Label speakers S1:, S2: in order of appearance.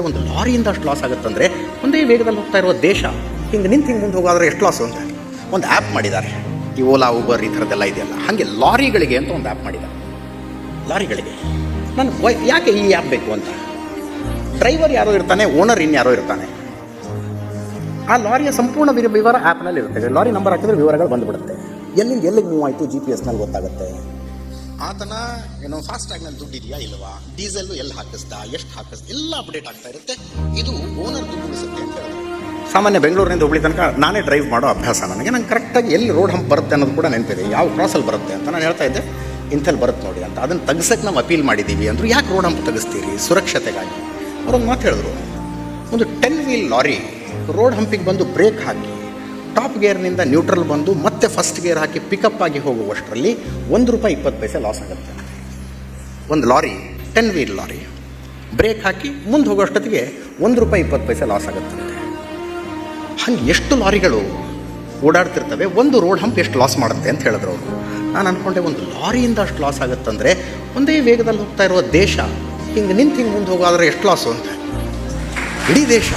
S1: ಒಂದು ಲಾರಿಯಿಂದ ಅಷ್ಟು ಲಾಸ್ ಆಗುತ್ತಂದರೆ ಒಂದೇ ವೇಗದಲ್ಲಿ ಹೋಗ್ತಾ ಇರುವ ದೇಶ ಹಿಂಗೆ ನಿಂತು ಹಿಂಗೆ ಮುಂದೆ ಹೋಗೋದ್ರೆ ಎಷ್ಟು ಲಾಸು ಅಂತ ಒಂದು ಆ್ಯಪ್ ಮಾಡಿದ್ದಾರೆ. ಈ ಓಲಾ ಊಬರ್ ಈ ಥರದ್ದೆಲ್ಲ ಇದೆಯಲ್ಲ. ಹಾಗೆ ಲಾರಿಗಳಿಗೆ ಅಂತ ಒಂದು ಆ್ಯಪ್ ಮಾಡಿದ್ದಾರೆ. ಲಾರಿಗಳಿಗೆ. ನಾನು ವೈ- ಯಾಕೆ ಈ ಆ್ಯಪ್ ಬೇಕು ಅಂತ? ಡ್ರೈವರ್ ಯಾರೋ ಇರ್ತಾನೆ ಓನರ್ ಇನ್ಯಾರೋ ಇರ್ತಾನೆ. ಆ ಲಾರಿಯ ಸಂಪೂರ್ಣ ವಿರ- ವಿವರ ಆ್ಯಪ್ನಲ್ಲಿ ಇರುತ್ತೆ ಲಾರಿ ನಂಬರ್ ಹಾಕಿದ್ರೆ ವಿವರಗಳು ಬಂದುಬಿಡುತ್ತೆ. ಎಲ್ಲಿಂದ ಎಲ್ಲಿಗೆ ಮೂವ್ ಆಯಿತು? ಜಿ ಪಿ ಎಸ್ನಲ್ಲಿ ಗೊತ್ತಾಗುತ್ತೆ. ಆತನ ಏನೋ ಫಾಸ್ಟ್ಯಾಗ್ನಲ್ಲಿ ದುಡ್ಡು ಇದೆಯಾ ಇಲ್ವಾ? ಡೀಸೆಲ್ ಎಲ್ಲಿ ಹಾಕಿಸ್ದ? ಎಷ್ಟು ಹಾಕಿಸ್ ಎಲ್ಲ ಅಪ್ಡೇಟ್ ಆಗ್ತಾ ಇರುತ್ತೆ. ಇದು ಓನರ್ ದುಡ್ಡು ಉಳಿಸುತ್ತೆ ಅಂತ ಹೇಳಿದ್ರು ಸಾಮಾನ್ಯ ಬೆಂಗಳೂರಿನಿಂದ ಹುಬ್ಳಿ ತನಕ ನಾನೇ ಡ್ರೈವ್ ಮಾಡೋ ಅಭ್ಯಾಸ ನನಗೆ. ನಂಗೆ ಕರೆಕ್ಟಾಗಿ ಎಲ್ಲಿ ರೋಡ್ ಹಂಪ್ ಬರುತ್ತೆ ಅನ್ನೋದು ಕೂಡ ನೆನಪಿದೆ. ಯಾವ ಕ್ರಾಸಲ್ಲಿ ಬರುತ್ತೆ ಅಂತ ನಾನು ಹೇಳ್ತಾ ಇದ್ದೆ. ಇಂಥಲ್ಲಿ ಬರುತ್ತೆ ನೋಡಿ ಅಂತ. ಅದನ್ನು ತೆಗ್ಸಕ್ಕೆ ನಾವು ಅಪೀಲ್ ಮಾಡಿದ್ದೀವಿ ಅಂದರು, ಯಾಕೆ ರೋಡ್ ಹಂಪ್ ತೆಗಿಸ್ತೀರಿ? ಸುರಕ್ಷತೆಗಾಗಿ. ಅವ್ರೊಂದು ಮಾತು ಹೇಳಿದ್ರು. ಒಂದು ಟೆನ್ ವೀಲ್ ಲಾರಿ ರೋಡ್ ಹಂಪಿಗೆ ಬಂದು ಬ್ರೇಕ್ ಹಾಕಿ ಟಾಪ್ ಗೇರ್ನಿಂದ ನ್ಯೂಟ್ರಲ್ ಬಂದು ಮತ್ತೆ ಫಸ್ಟ್ ಗೇರ್ ಹಾಕಿ ಪಿಕಪ್ ಆಗಿ ಹೋಗುವಷ್ಟರಲ್ಲಿ ಒಂದು ರೂಪಾಯಿ ಇಪ್ಪತ್ತು ಪೈಸೆ ಲಾಸ್ ಆಗುತ್ತೆ. ಒಂದು lorry ten wheel lorry brake ಹಾಕಿ ಮುಂದೆ ಹೋಗೋಷ್ಟೊತ್ತಿಗೆ ಒಂದು ರೂಪಾಯಿ ಇಪ್ಪತ್ತು ಪೈಸೆ ಲಾಸ್ ಆಗುತ್ತಂತೆ ಹಂಗೆ ಎಷ್ಟು ಲಾರಿಗಳು ಓಡಾಡ್ತಿರ್ತವೆ, ಒಂದು ರೋಡ್ ಹಂಪ್ ಎಷ್ಟು ಲಾಸ್ ಮಾಡುತ್ತೆ ಅಂತ ಹೇಳಿದ್ರು ಅವರು. ನಾನು ಅಂದ್ಕೊಂಡೆ ಒಂದು ಲಾರಿಯಿಂದ ಅಷ್ಟು ಲಾಸ್ ಆಗುತ್ತಂದರೆ ಒಂದೇ ವೇಗದಲ್ಲಿ ಹೋಗ್ತಾ ಇರುವ ದೇಶ, ಹಿಂಗೆ ನಿಂತು ಹಿಂಗೆ ಮುಂದೆ ಹೋಗೋದ್ರೆ ಎಷ್ಟು ಲಾಸು ಅಂತ ಇಡೀ ದೇಶ.